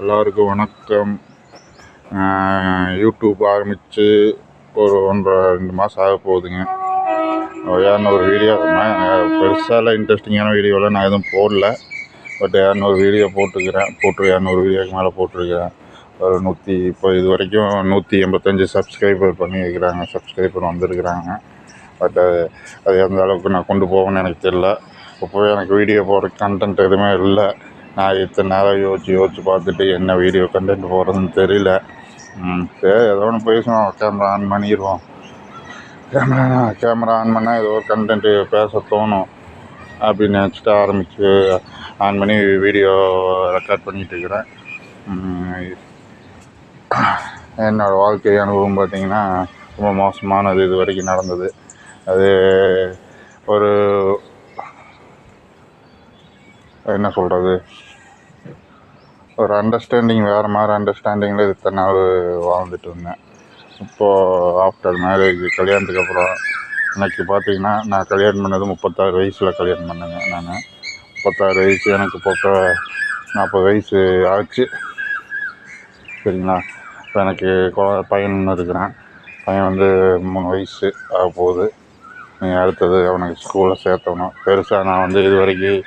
எல்லாருக்கும் வணக்கம். யூடியூப் ஆரம்பித்து ஒரு ஒன்றரை ரெண்டு மாதம் ஆக போகுதுங்க. இரநூறு வீடியோ பெருசால இன்ட்ரெஸ்டிங்கான வீடியோவில் நான் எதுவும் போடல. பட் இரநூறு வீடியோ போட்டுக்கிறேன். போட்டு இரநூறு வீடியோக்கு மேலே போட்டிருக்கிறேன். ஒரு நூற்றி இப்போ இது வரைக்கும் நூற்றி எண்பத்தஞ்சு சப்ஸ்கிரைபர் பண்ணியிருக்கிறாங்க சப்ஸ்கிரைபர் வந்திருக்கிறாங்க. பட் அது அது எந்த அளவுக்கு நான் கொண்டு போவேன்னு எனக்கு தெரில இப்போவே எனக்கு வீடியோ போடுற கண்டென்ட் எதுவுமே இல்லை. நான் இத்தனை நேரம் யோசிச்சு யோசிச்சு பார்த்துட்டு என்ன வீடியோ கண்டென்ட் போடுறதுன்னு தெரியல. சரி ஏதோ ஒன்று பேசுவோம். கேமரா ஆன் பண்ணிடுவோம். கேமரா கேமரா ஆன் பண்ணால் ஏதோ ஒரு கண்டென்ட்டு பேச தோணும். அப்படின்னு நினச்சிட்டு ஆரம்பித்து ஆன் பண்ணி வீடியோ ரெக்கார்ட் பண்ணிகிட்டு இருக்கிறேன். என்னோடய வாழ்க்கை அனுபவம் பார்த்திங்கன்னா ரொம்ப மோசமானது இது வரைக்கும் நடந்தது. அது ஒரு என்ன சொல்கிறது ஒரு அண்டர்ஸ்டாண்டிங் வேறு மாதிரி அண்டர்ஸ்டாண்டிங்கில் இத்தனை நாள் வாழ்ந்துட்டு இருந்தேன். இப்போது ஆஃப்டர் மேரேஜ் கல்யாணத்துக்கு அப்புறம் எனக்கு பார்த்தீங்கன்னா நான் கல்யாணம் பண்ணது முப்பத்தாறு வயசில் கல்யாணம் பண்ணேங்க நான். முப்பத்தாறு வயசு எனக்கு போக்க நாற்பது வயசு ஆச்சு. சரிங்களா? இப்போ எனக்கு பையன் இருக்கிறேன் இருக்கிறான். பையன் வந்து மூணு வயசு ஆக போகுது. நீ அடுத்தது அவனுக்கு ஸ்கூலில் சேர்த்தணும். பெருசாக நான் வந்து இது வரைக்கும்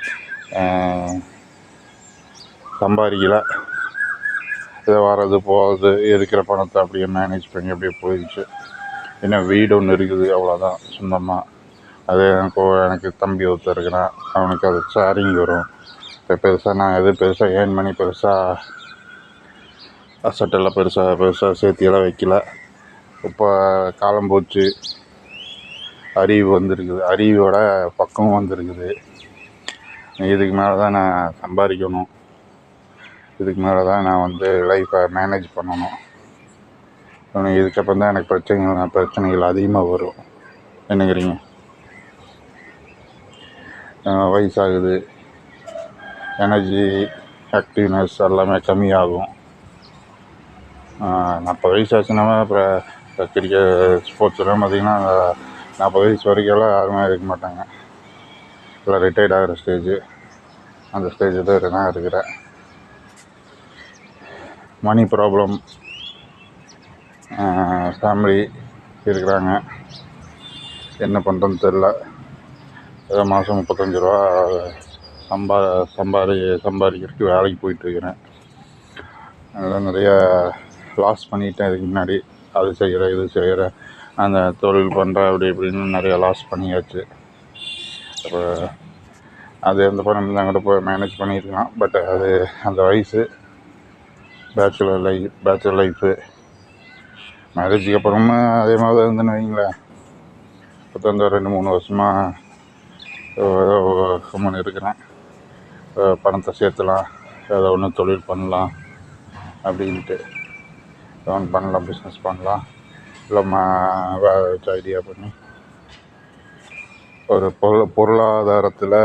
சம்பாதிக்கல. ஏதோ வர்றது போகிறது இருக்கிற பணத்தை அப்படியே மேனேஜ் பண்ணி அப்படியே போயிடுச்சு. என்ன வீடு ஒன்று இருக்குது அவ்வளோதான் சொந்தமாக அது எனக்கு எனக்கு தம்பி ஒருத்தர் இருக்கிறான். அவனுக்கு அது ஷேரிங் வரும். இப்போ பெருசாக நான் எது பெருசாக ஏர்ன் பண்ணி பெருசாக அசட்டெல்லாம் பெருசாக பெருசாக சேர்த்தியெல்லாம் வைக்கல. இப்போ காலம் போச்சு. அறிவு வந்திருக்குது. அறிவோட பக்கம் வந்திருக்குது. இதுக்கு மேலே தான் நான் சம்பாதிக்கணும். இதுக்கு மேலே தான் நான் வந்து லைஃப்பை மேனேஜ் பண்ணணும். இன்னும் இதுக்கப்புறம் தான் எனக்கு பிரச்சனைகள் பிரச்சனைகள் அதிகமாக வரும். என்னங்கிறீங்க வயசாகுது. எனர்ஜி ஆக்டிவ்னஸ் எல்லாமே கம்மியாகும். நாற்பது வயசு ஆச்சுன்னா அப்புறம் கிரிக்கெட் ஸ்போர்ட்ஸ்லாம் பார்த்திங்கன்னா நாற்பது வயசு வரைக்கும்லாம் யாருமே இருக்க மாட்டாங்க. எல்லாம் ரிட்டையர்ட் ஆகிற ஸ்டேஜு அந்த ஸ்டேஜில் தான் நான் இருக்கிறேன். மணி ப்ராப்ளம் ஃபேமிலி இருக்கிறாங்க. என்ன பண்ணுறதுன்னு தெரில ஏதோ மாதம் முப்பத்தஞ்சு ரூபா சம்பா சம்பாதி சம்பாதிக்கிறதுக்கு வேலைக்கு போயிட்டுருக்கிறேன். அதெல்லாம் நிறைய லாஸ் பண்ணிட்டேன் இதுக்கு முன்னாடி. அது செய்கிறேன் இது செய்கிறேன் அந்த தொழில் பண்ணுறேன் அப்படி இப்படின்னு நிறைய லாஸ் பண்ணியாச்சு. அப்போ அது எந்த பணம் இருந்தால் கூட போய் மேனேஜ் பண்ணியிருக்கலாம். பட் அது அந்த வயசு பேச்சுலர் லைஃப் பேச்சுலர் லைஃபு மேரேஜுக்கு அப்புறமா அதே மாதிரி தான் இருந்தேன்னு வைங்களேன் இப்போ வந்து ரெண்டு மூணு வருஷமாக ஏதோ கம்மன் இருக்கிறேன். பணத்தை சேர்த்துலாம் ஏதோ ஒன்று தொழில் பண்ணலாம் அப்படின்ட்டு. ஏதோ ஒன்று பண்ணலாம் பிஸ்னஸ் பண்ணலாம். இல்லை மா ஐடியா பண்ணி. ஒரு பொருள் பொருளாதாரத்தில்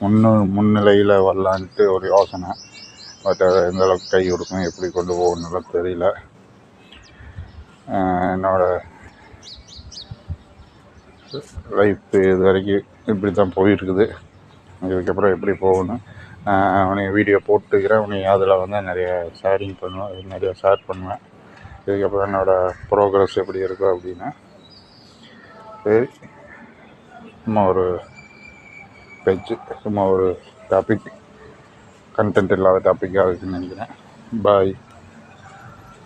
முன்னு முன்னிலையில் வரலான்ட்டு ஒரு யோசனை. பட் அது எந்த அளவுக்கு கை கொடுக்கும் எப்படி கொண்டு போகணும்லாம் தெரியல. என்னோடய லைஃப் இது வரைக்கும் இப்படி தான் போயிருக்குது. இதுக்கப்புறம் எப்படி போகணும்? அவனை வீடியோ போட்டுக்கிறேன். அவனை அதில் வந்து நிறைய ஷேரிங் பண்ணுவேன். நிறைய ஷேர் பண்ணுவேன். இதுக்கப்புறம் என்னோடய ப்ரோக்ரஸ் எப்படி இருக்கும் அப்படின்னா சரி சும்மா ஒரு பேச்சு சும்மா ஒரு டாபிக் கண்டென்ட் இல்லாத டாப்பிக்காக இருக்குன்னு நினைக்கிறேன். பாய்